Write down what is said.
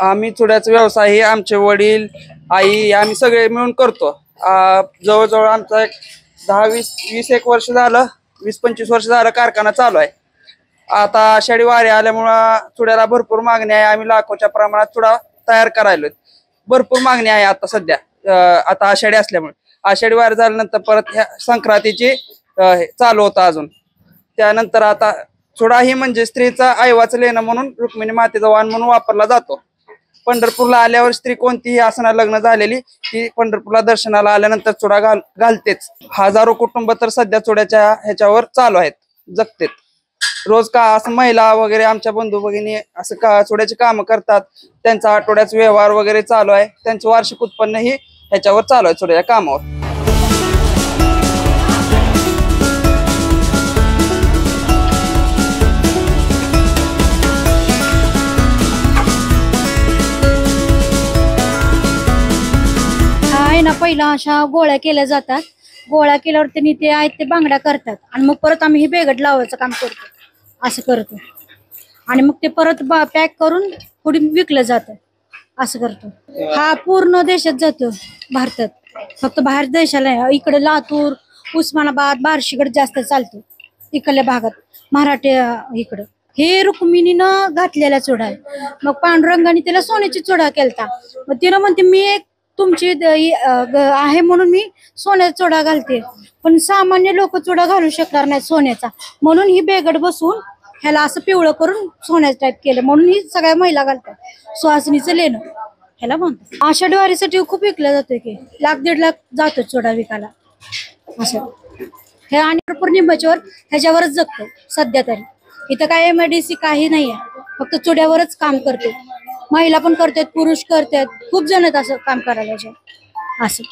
आम्ही चुड्याचा व्यवसाय हे आमचे वडील आई आम्ही सगळे मिळून करतो. जवळजवळ आमचा एक दहा वीस वीस एक वर्ष झालं वीस पंचवीस वर्ष झालं कारखाना चालू आहे. आता आषाढी वारी आल्यामुळं चुड्याला भरपूर मागणी आहे. आम्ही लाखोच्या प्रमाणात चुडा तयार करायलो भरपूर मागणी आहे आता सध्या आता आषाढी असल्यामुळे. आषाढी वारी झाल्यानंतर परत ह्या संक्रांतीची हे चालू होतं अजून. त्यानंतर आता चुडा ही म्हणजे स्त्रीचा आईवाचं लेणं म्हणून रुक्मिणी मातेचा वाहन म्हणून वापरला जातो. पंढरपूरला आल्यावर स्त्री कोणतीही आसना लग्न झालेली ती पंढरपूरला दर्शनाला आल्यानंतर चुडा घाल घालतेच. हजारो कुटुंब तर सध्या चुड्याच्या ह्याच्यावर चालू आहेत जगतेत. रोज का असं महिला वगैरे आमच्या बंधू भगिनी असं का चुड्याची कामं करतात त्यांचा आठवड्याचा व्यवहार वगैरे चालू आहे त्यांचं वार्षिक उत्पन्न ही ह्याच्यावर चालू आहे चुड्याच्या कामावर. आहे ना पहिला अशा गोळ्या केल्या जातात. गोळ्या केल्यावर त्यांनी ते आहेत ते बांगड्या करतात. आणि मग परत आम्ही हे बेगट लावायचं काम करतो. असं करतो. आणि मग ते परत पॅक करून पुढे विकलं जातं. असं करतो. हा पूर्ण देशात जातो भारतात. फक्त बाहेर देशाला इकडे लातूर उस्मानाबाद बार्शीकडे जास्त चालतो. इकडल्या भागात. मराठी इकडं. हे रुक्मिणीनं घातलेला चुडा आहे. मग पांडुरंगाने त्याला सोन्याची चुडा केलता. मग तिनं म्हणते मी एक तुमची दही आहे म्हणून मी सोन्याचा चुडा घालते. पण सामान्य लोक चुडा घालू शकणार नाही सोन्याचा. म्हणून ही बेगड बसून ह्याला असं पिवळं करून सोन्याचं टाईप केलं. म्हणून ही सगळ्या महिला घालतात. सुहासनीचं लेणं. ह्याला म्हणतात. आषाढी वारीसाठी खूप विकलं जातोय की. लाख दीड लाख जातो चुडा विकायला. असं. हे आणि पौर्णिमेच्यावर ह्याच्यावरच जगतो सध्या तरी. इथं काय एमआयडीसी काही नाही आहे फक्त चुड्यावरच काम करते महिला पण करतात पुरुष करतात. खूप जण आहेत असं काम करायला असं.